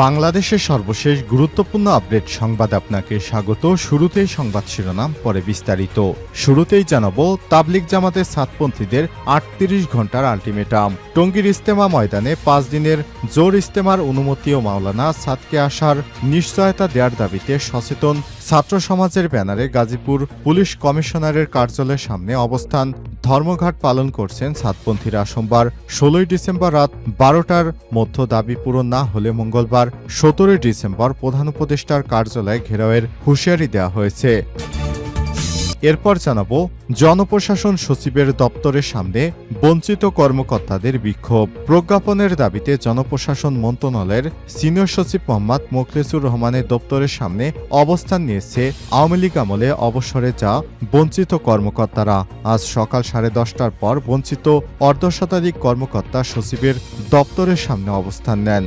বাংলাদেশের সর্বশেষ গুরুত্বপূর্ণ আপডেট সংবাদ আপনাকে স্বাগত। শুরুতেই সংবাদ শিরোনাম, পরে বিস্তারিত। শুরুতেই জানাব তাবলিক জামাতের সাতপন্থীদের আটত্রিশ ঘণ্টার আলটিমেটাম। টঙ্গীর ইস্তেমা ময়দানে পাঁচ দিনের জোর ইস্তেমার অনুমতি ও মাওলানা সাদকে আসার নিশ্চয়তা দেওয়ার দাবিতে সচেতন ছাত্র সমাজের ব্যানারে গাজীপুর পুলিশ কমিশনারের কার্যালয়ের সামনে অবস্থান ধর্মঘাট পালন করছেন সাতপন্থীরা। সোমবার ষোলোই ডিসেম্বর রাত বারোটার মধ্য দাবি পূরণ না হলে মঙ্গলবার সতেরোই ডিসেম্বর প্রধান উপদেষ্টার কার্যালয়ে ঘেরাওয়ের হুঁশিয়ারি দেওয়া হয়েছে। এরপর জানাব, জনপ্রশাসন সচিবের দপ্তরের সামনে বঞ্চিত কর্মকর্তাদের বিক্ষোভ। প্রজ্ঞাপনের দাবিতে জনপ্রশাসন মন্ত্রণালয়ের সিনিয়র সচিব মোহাম্মদ মোখলেসুর রহমানের দপ্তরের সামনে অবস্থান নিয়েছে আওয়ামী লীগ আমলে অবসরে যা বঞ্চিত কর্মকর্তারা। আজ সকাল সাড়ে দশটার পর বঞ্চিত অর্ধশতাধিক কর্মকর্তা সচিবের দপ্তরের সামনে অবস্থান নেন।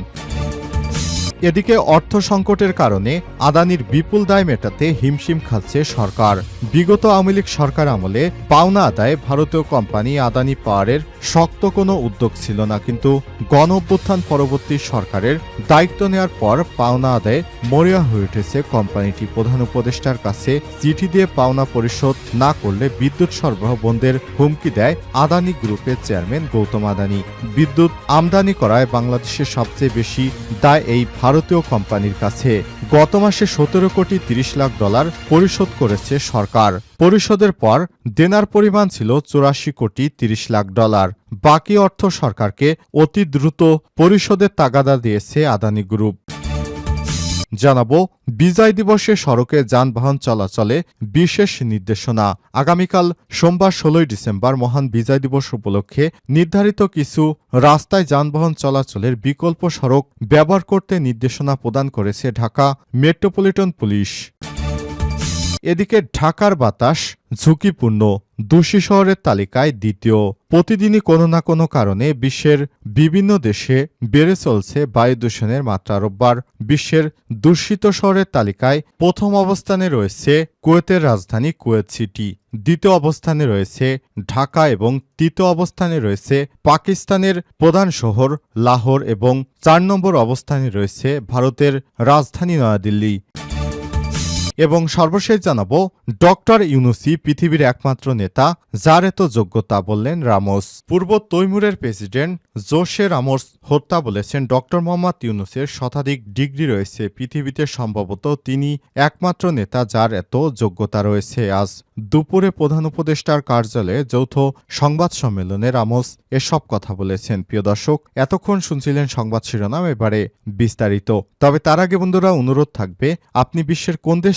এদিকে অর্থ সংকটের কারণে আদানির বিপুল দায় মেটাতে হিমশিম খাচ্ছে সরকার। বিগত আওয়ামী লীগ সরকার আমলে পাওনা আদায়ে ভারতীয় কোম্পানি আদানি পাওয়ারের শক্ত কোনো উদ্যোগ ছিল না, কিন্তু গণ অভ্যুত্থান পরবর্তী সরকারের দায়িত্ব নেওয়ার পর পাওনা আদায়ে মরিয়া হয়ে উঠেছে কোম্পানিটি। প্রধান উপদেষ্টার কাছে চিঠি দিয়ে পাওনা পরিশোধ না করলে বিদ্যুৎ সরবরাহ বন্ধের হুমকি দেয় আদানি গ্রুপের চেয়ারম্যান গৌতম আদানি। বিদ্যুৎ আমদানি করায় বাংলাদেশের সবচেয়ে বেশি দায় এই ভারতীয় কোম্পানির কাছে গত মাসে সতেরো কোটি তিরিশ লাখ ডলার পরিশোধ করেছে সরকার। পরিশোধের পর দেনার পরিমাণ ছিল চুরাশি কোটি তিরিশ লাখ ডলার। বাকি অর্থ সরকারকে অতি দ্রুত পরিশোধের তাগাদা দিয়েছে আদানি গ্রুপ। জানাব, বিজয় দিবসে সড়কে যানবাহন চলাচলে বিশেষ নির্দেশনা। আগামীকাল সোমবার ষোলোই ডিসেম্বর মহান বিজয় দিবস উপলক্ষে নির্ধারিত কিছু রাস্তায় যানবাহন চলাচলের বিকল্প সড়ক ব্যবহার করতে নির্দেশনা প্রদান করেছে ঢাকা মেট্রোপলিটন পুলিশ। এদিকে ঢাকার বাতাস ঝুঁকিপূর্ণ। দোষী শহরের তালিকায় দ্বিতীয়। প্রতিদিনই কোনো না কোনো কারণে বিশ্বের বিভিন্ন দেশে বেড়ে চলছে বায়ু দূষণের মাত্রা রোববার। বিশ্বের দূষিত শহরের তালিকায় প্রথম অবস্থানে রয়েছে কুয়েতের রাজধানী কুয়েত সিটি। দ্বিতীয় অবস্থানে রয়েছে ঢাকা এবং তৃতীয় অবস্থানে রয়েছে পাকিস্তানের প্রধান শহর লাহোর এবং চার নম্বর অবস্থানে রয়েছে ভারতের রাজধানী নয়াদিল্লি। এবং সর্বশেষ জানাব, ডক্টর ইউনুসি পৃথিবীর একমাত্র নেতা, যার এত যোগ্যতা, বললেন রামোস। পূর্ব তৈমুরের প্রেসিডেন্ট জোশে রামোস হত্যা বলেছেন, ডক্টর মোহাম্মদ ইউনুসের শতাধিক ডিগ্রি রয়েছে পৃথিবীতে, সম্ভবত তিনি একমাত্র নেতা যার এত যোগ্যতা রয়েছে। আজ দুপুরে প্রধান উপদেষ্টার কার্যালয়ে যৌথ সংবাদ সম্মেলনে রামোস এসব কথা বলেছেন। প্রিয় দর্শক, এতক্ষণ শুনছিলেন সংবাদ শিরোনাম, এবারে বিস্তারিত। তবে তার আগে বন্ধুরা, অনুরোধ থাকবে, আপনি বিশ্বের কোন দেশ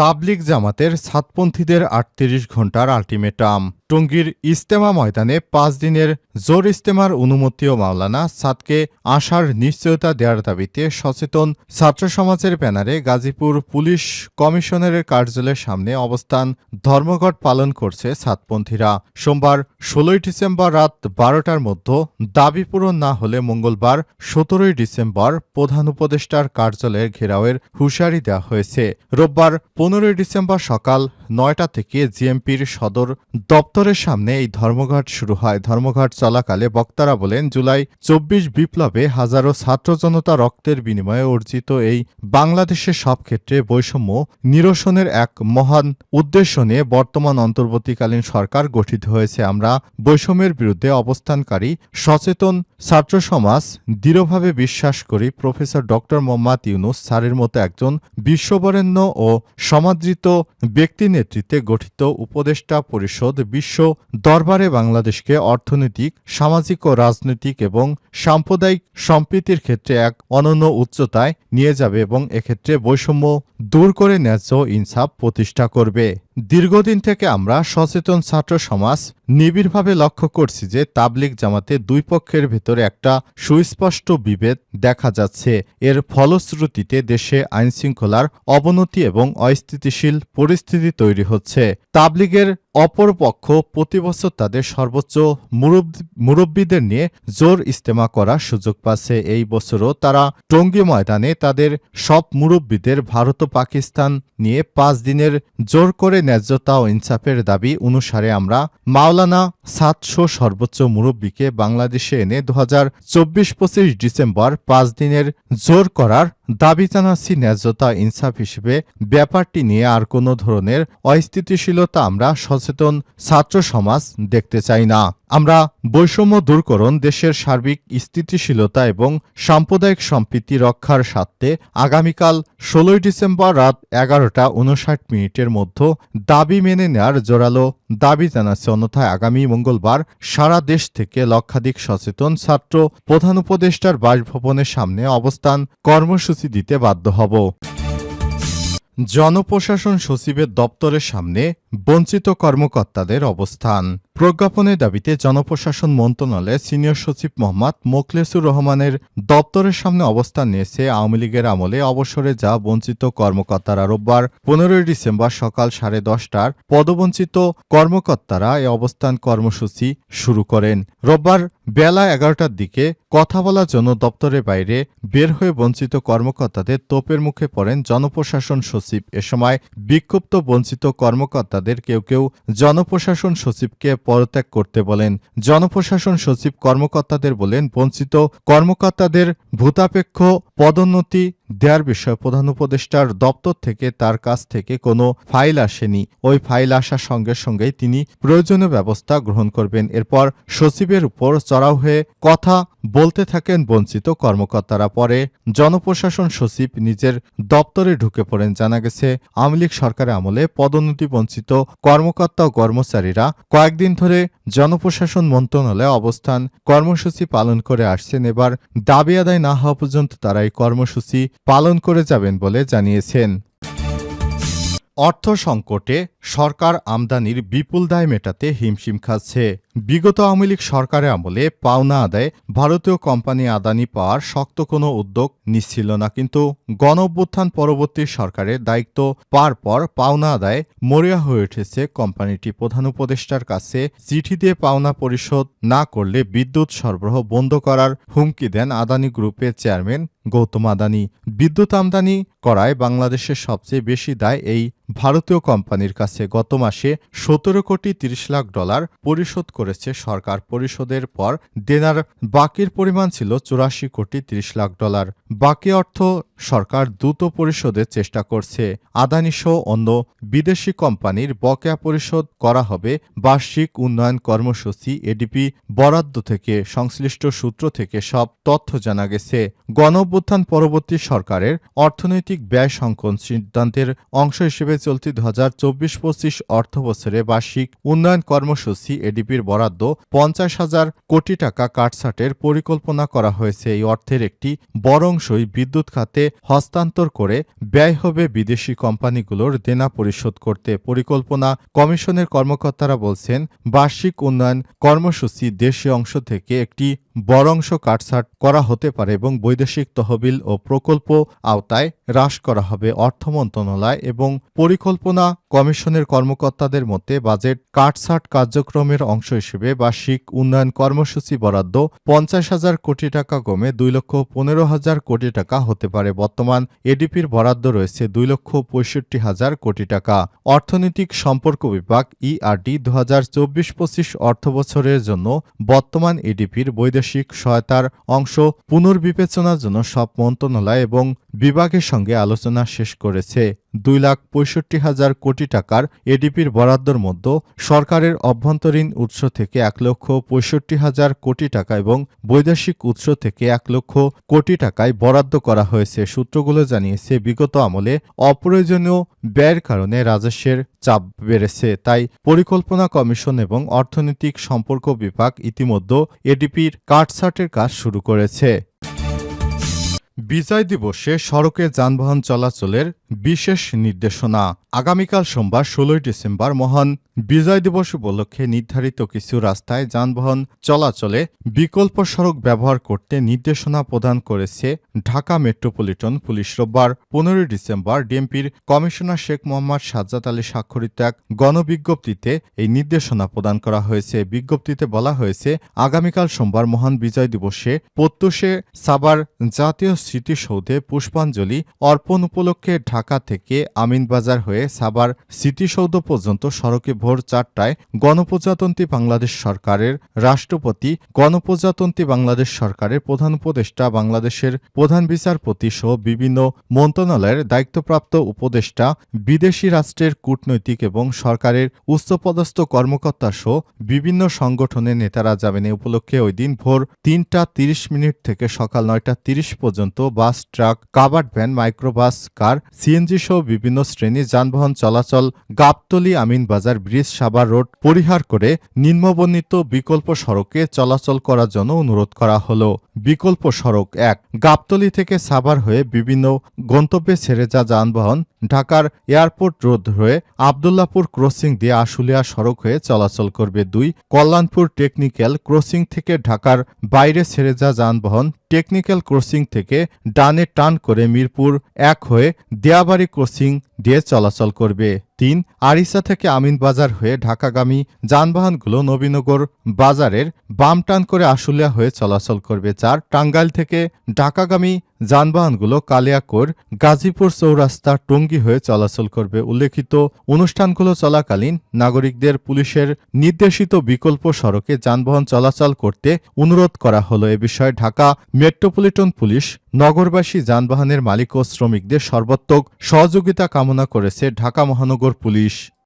তাবলিগ জামাতের সাতপন্থীদের আটত্রিশ ঘণ্টার আলটিমেটাম। টঙ্গীর ইস্তেমা ময়দানে পাঁচ দিনের জোর ইস্তেমার অনুমতি ও মাওলানা সাদকে আসার নিশ্চয়তা দেওয়ার দাবিতে সচেতন ছাত্র সমাজের ব্যানারে গাজীপুর পুলিশ কমিশনারের কার্যালয়ের সামনে অবস্থান ধর্মঘট পালন করছে সাতপন্থীরা। সোমবার ষোলোই ডিসেম্বর রাত বারোটার মধ্যে দাবি পূরণ না হলে মঙ্গলবার সতেরোই ডিসেম্বর প্রধান উপদেষ্টার কার্যালয়ের ঘেরাওয়ের হুঁশিয়ারি দেওয়া হয়েছে। রোববার পনেরোই ডিসেম্বর সকাল নয়টা থেকে জিএমপির সদর দপ্তরের সামনে এই ধর্মঘট শুরু হয়। ধর্মঘট চলাকালে বক্তারা বলেন, জুলাই চব্বিশ বিপ্লবে হাজারো ছাত্র জনতা রক্তের বিনিময়ে অর্জিত এই বাংলাদেশের সব ক্ষেত্রে বৈষম্য নিরসনের এক মহান উদ্দেশ্য নিয়ে বর্তমান অন্তর্বর্তীকালীন সরকার গঠিত হয়েছে। আমরা বৈষম্যের বিরুদ্ধে অবস্থানকারী, সচেতন ছাত্র সমাজ দৃঢ়ভাবে বিশ্বাস করি। প্রফেসর ডক্টর মোহাম্মদ ইউনুস স্যারের মতো একজন বিশ্ববরেণ্য ও সমাদৃত ব্যক্তি নেতৃত্বে গঠিত উপদেষ্টা পরিষদ বিশ্ব দরবারে বাংলাদেশকে অর্থনৈতিক, সামাজিক ও রাজনৈতিক এবং সাম্প্রদায়িক সম্প্রীতির ক্ষেত্রে এক অনন্য উচ্চতায় নিয়ে যাবে এবং এক্ষেত্রে বৈষম্য দূর করে ন্যায্য ইনসাফ প্রতিষ্ঠা করবে। দীর্ঘদিন থেকে আমরা সচেতন ছাত্র সমাজ নিবিড়ভাবে লক্ষ্য করছি যে তাবলিক জামাতে দুই পক্ষের ভেতরে একটা সুস্পষ্ট বিভেদ দেখা যাচ্ছে। এর ফলশ্রুতিতে দেশে আইনশৃঙ্খলার অবনতি এবং অস্থিতিশীল পরিস্থিতি তৈরি হচ্ছে। তাবলিগের অপরপক্ষ প্রতি বছর তাদের সর্বোচ্চ মুরব্বীদের নিয়ে জোর ইস্তেমা করার সুযোগ পাচ্ছে। এই বছরও তারা টঙ্গী ময়দানে তাদের সব মুরব্বীদের ভারত ও পাকিস্তান নিয়ে পাঁচ দিনের জোর করে ন্যায্যতা ও ইনসাফের দাবি অনুসারে আমরা মাওলানা সাতশো সর্বোচ্চ মুরব্বীকে বাংলাদেশে এনে দু হাজার চব্বিশ পঁচিশ ডিসেম্বর পাঁচ দিনের জোর করার দাবি জানাচ্ছি ন্যায্যতা, ইনসাফ হিসেবে ব্যাপারটি নিয়ে আর কোনো ধরনের অস্থিতিশীলতা আমরা সচেতন ছাত্র সমাজ দেখতে চাই না। আমরা বৈষম্য দূরকরণ, দেশের সার্বিক স্থিতিশীলতা এবং সাম্প্রদায়িক সম্প্রীতি রক্ষার স্বার্থে আগামীকাল ষোলোই ডিসেম্বর রাত এগারোটা উনষাট মিনিটের মধ্যে দাবি মেনে নেওয়ার জোরালো দাবি জানাচ্ছে। অন্যথায় আগামী মঙ্গলবার সারা দেশ থেকে লক্ষাধিক সচেতন ছাত্র প্রধান উপদেষ্টার বাসভবনের সামনে অবস্থান কর্মসূচি দিতে বাধ্য হব। জনপ্রশাসন সচিবের দপ্তরের সামনে বঞ্চিত কর্মকর্তাদের অবস্থান। প্রজ্ঞাপনের দাবিতে জনপ্রশাসন মন্ত্রণালয়ের সিনিয়র সচিব মোহাম্মদ মোখলেসুর রহমানের দপ্তরের সামনে অবস্থান নিয়েছে আওয়ামী লীগের আমলে অবসরে যা বঞ্চিত কর্মকর্তারা রোববার পনেরোই ডিসেম্বর সকাল সাড়ে দশটার পদবঞ্চিত কর্মকর্তারা এ অবস্থান কর্মসূচি শুরু করেন। রোববার বেলা এগারোটার দিকে কথা বলার জন্য দপ্তরের বাইরে বের হয়ে বঞ্চিত কর্মকর্তাদের তোপের মুখে পড়েন জনপ্রশাসন সচিব। এ সময় বিক্ষুব্ধ বঞ্চিত কর্মকর্তাদের কেউ কেউ জনপ্রশাসন সচিবকে পরত্যাগ করতে বলেন। জনপ্রশাসন সচিব কর্মকর্তাদের বলেন, বঞ্চিত কর্মকর্তাদের ভূতাপেক্ষ পদোন্নতি দেওয়ার বিষয়ে প্রধান উপদেষ্টার দপ্তর থেকে তার কাছ থেকে কোনো ফাইল আসেনি। ওই ফাইল আসার সঙ্গে সঙ্গেই তিনি প্রয়োজনীয় ব্যবস্থা গ্রহণ করবেন। এরপর সচিবের উপর চড়াও হয়ে কথা বলতে থাকেন বঞ্চিত কর্মকর্তারা। পরে জনপ্রশাসন সচিব নিজের দপ্তরে ঢুকে পড়েন। জানা গেছে, আওয়ামী লীগ সরকারের আমলে পদোন্নতি বঞ্চিত কর্মকর্তা ও কর্মচারীরা কয়েকদিন ধরে জনপ্রশাসন মন্ত্রণালয়ে অবস্থান কর্মসূচি পালন করে আসছেন। এবার দাবি আদায় না হওয়া পর্যন্ত তারা এই কর্মসূচি পালন করে যাবেন বলে জানিয়েছেন। অর্থ সংকটে সরকার আমদানির বিপুল দায় মেটাতে হিমশিম খাচ্ছে। বিগত আওয়ামী লীগ সরকারের আমলে পাওনা আদায় ভারতীয় কোম্পানি আদানি পাওয়ার শক্ত কোনো উদ্যোগ নিচ্ছিল না, কিন্তু গণ পরবর্তী সরকারের দায়িত্ব পার পর পাওনা আদায় মরিয়া হয়ে উঠেছে কোম্পানিটি। প্রধান উপদেষ্টার কাছে চিঠি দিয়ে পাওনা পরিশোধ না করলে বিদ্যুৎ সরবরাহ বন্ধ করার হুমকি দেন আদানি গ্রুপের চেয়ারম্যান গৌতম আদানি। বিদ্যুৎ আমদানি করায় বাংলাদেশের সবচেয়ে বেশি দায় এই ভারতীয় কোম্পানির কাছে। গত মাসে সতেরো কোটি তিরিশ লাখ ডলার পরিশোধ করেছে সরকার। পরিশোধের পর দেনার বাকির পরিমাণ ছিল চুরাশি কোটি তিরিশ লাখ ডলার। বাকি অর্থ সরকার দ্রুত পরিশোধের চেষ্টা করছে। আদানি সহ অন্য বিদেশি কোম্পানির বকেয়া পরিশোধ করা হবে। বার্ষিক উন্নয়ন কর্মসূচি, এডিপি, বরাদ্দ থেকে সংশ্লিষ্ট সূত্র থেকে সব তথ্য জানা গেছে। গণ অভ্যুত্থান পরবর্তী সরকারের অর্থনৈতিক ব্যয় সংকলন সিদ্ধান্তের অংশ হিসেবে চলতি দু হাজার চব্বিশ পঁচিশ অর্থ বছরে বার্ষিক উন্নয়ন কর্মসূচি এডিপির বরাদ্দ পঞ্চাশ হাজার কোটি টাকা কাটছাটের পরিকল্পনা করা হয়েছে। এই অর্থের একটি বড় অংশই বিদ্যুৎ খাতে হস্তান্তর করে ব্যয় হবে বিদেশি কোম্পানিগুলোর দেনা পরিশোধ করতে। পরিকল্পনা কমিশনের কর্মকর্তারা বলছেন, বার্ষিক উন্নয়ন কর্মসূচি দেশীয় অংশ থেকে একটি বড় অংশ কাটছাট করা হতে পারে এবং বৈদেশিক তহবিল ও প্রকল্প আওতায় হ্রাস করা হবে। অর্থ মন্ত্রণালয় এবং পরিকল্পনা কমিশনের কর্মকর্তাদের মতে বাজেট কাটছাট কার্যক্রমের অংশ হিসেবে বার্ষিক উন্নয়ন কর্মসূচি বরাদ্দ পঞ্চাশ হাজার কোটি টাকা কমে দুই লক্ষ পনেরো হাজার কোটি টাকা হতে পারে। বর্তমান এডিপির বরাদ্দ রয়েছে দুই লক্ষ পঁয়ষট্টি হাজার কোটি টাকা। অর্থনৈতিক সম্পর্ক বিভাগ ইআরডি দু হাজার চব্বিশ পঁচিশ অর্থবছরের জন্য বর্তমান এডিপির বৈদেশিক সহায়তার অংশ পুনর্বিবেচনার জন্য সব মন্ত্রণালয় এবং বিভাগের সঙ্গে আলোচনা শেষ করেছে। দুই লাখ পঁয়ষট্টি হাজার কোটি টাকার এডিপির বরাদ্দর মধ্যে সরকারের অভ্যন্তরীণ উৎস থেকে এক লক্ষ পঁয়ষট্টি হাজার কোটি টাকা এবং বৈদেশিক উৎস থেকে এক লক্ষ কোটি টাকায় বরাদ্দ করা হয়েছে সূত্রগুলো জানিয়েছে, বিগত আমলে অপ্রয়োজনীয় ব্যয়ের কারণে রাজস্বের চাপ বেড়েছে। তাই পরিকল্পনা কমিশন এবং অর্থনৈতিক সম্পর্ক বিভাগ ইতিমধ্যে এডিপির কাটছাটের কাজ শুরু করেছে। বিজয় দিবসে সড়কে যানবাহন চলাচলের বিশেষ নির্দেশনা। আগামীকাল সোমবার ষোলোই ডিসেম্বর মহান বিজয় দিবস উপলক্ষে নির্ধারিত কিছু রাস্তায় যানবাহন চলাচলে বিকল্প সড়ক ব্যবহার করতে নির্দেশনা প্রদান করেছে ঢাকা মেট্রোপলিটন পুলিশ রোববার পনেরোই ডিসেম্বর ডিএমপির কমিশনার শেখ মোহাম্মদ সাজ্জাদ আলী স্বাক্ষরিত এক গণবিজ্ঞপ্তিতে এই নির্দেশনা প্রদান করা হয়েছে। বিজ্ঞপ্তিতে বলা হয়েছে, আগামীকাল সোমবার মহান বিজয় দিবসে প্রত্যুষে সাবার জাতীয় স্মৃতিসৌধে পুষ্পাঞ্জলি অর্পণ উপলক্ষে ঢাকা থেকে আমিনবাজার হয়ে সাবার স্মৃতিসৌধ পর্যন্ত সড়কে ভোর চারটায় গণপ্রজাতন্ত্রী বাংলাদেশ সরকারের রাষ্ট্রপতি, গণপ্রজাতন্ত্রী বাংলাদেশ সরকারের প্রধান উপদেষ্টা, বাংলাদেশের প্রধান বিচারপতি সহ বিভিন্ন মন্ত্রণালয়ের দায়িত্বপ্রাপ্ত উপদেষ্টা, বিদেশি রাষ্ট্রের কূটনৈতিক এবং সরকারের উচ্চপদস্থ কর্মকর্তা সহ বিভিন্ন সংগঠনের নেতারা যাবেন এ উপলক্ষে ওই দিন ভোর তিনটা তিরিশ মিনিট থেকে সকাল নয়টা তিরিশ পর্যন্ত bus, truck, covered van, microbus, car, CNG সহ বিভিন্ন শ্রেণির যানবাহন চলাচল গাবতলি আমিনবাজার ব্রিজ সাবার রোড পরিহার করে নিম্নবর্ণিত বিকল্প সড়কে চলাচল করার জন্য অনুরোধ করা হল। বিকল্প সড়ক এক, গাবতলি থেকে সাবার হয়ে বিভিন্ন গন্তব্যে ছেড়ে যা যানবাহন ঢাকার এয়ারপোর্ট রোড হয়ে আবদুল্লাপুর ক্রসিং দিয়ে আশুলিয়া সড়ক হয়ে চলাচল করবে দুই কল্যাণপুর টেকনিক্যাল ক্রসিং থেকে ঢাকার বাইরে ছেড়ে যা যানবাহন টেকনিক্যাল ক্রসিং থেকে ডানে টান করে মিরপুর এক হয়ে দেয়াবাড়ি ক্রসিং দিয়ে চলাচল করবে। তিন আরিসা থেকে আমিনবাজার হয়ে ঢাকাগামী যানবাহনগুলো নবীনগর বাজারের বাম টান করে আশুলিয়া হয়ে চলাচল করবে। চার টাঙ্গাইল থেকে ঢাকাগামী যানবাহনগুলো কালিয়াকোর, গাজীপুর চৌরাস্তা টঙ্গী হয়ে চলাচল করবে। উল্লেখিত অনুষ্ঠানগুলো চলাকালীন নাগরিকদের পুলিশের নির্দেশিত বিকল্প সড়কে যানবাহন চলাচল করতে অনুরোধ করা হলো। এ বিষয়ে ঢাকা মেট্রোপলিটন পুলিশ নগরবাসী যানবাহনের মালিক ও শ্রমিকদের সর্বাত্মক সহযোগিতা কামনা করেছে ঢাকা মহানগর পুলিশ।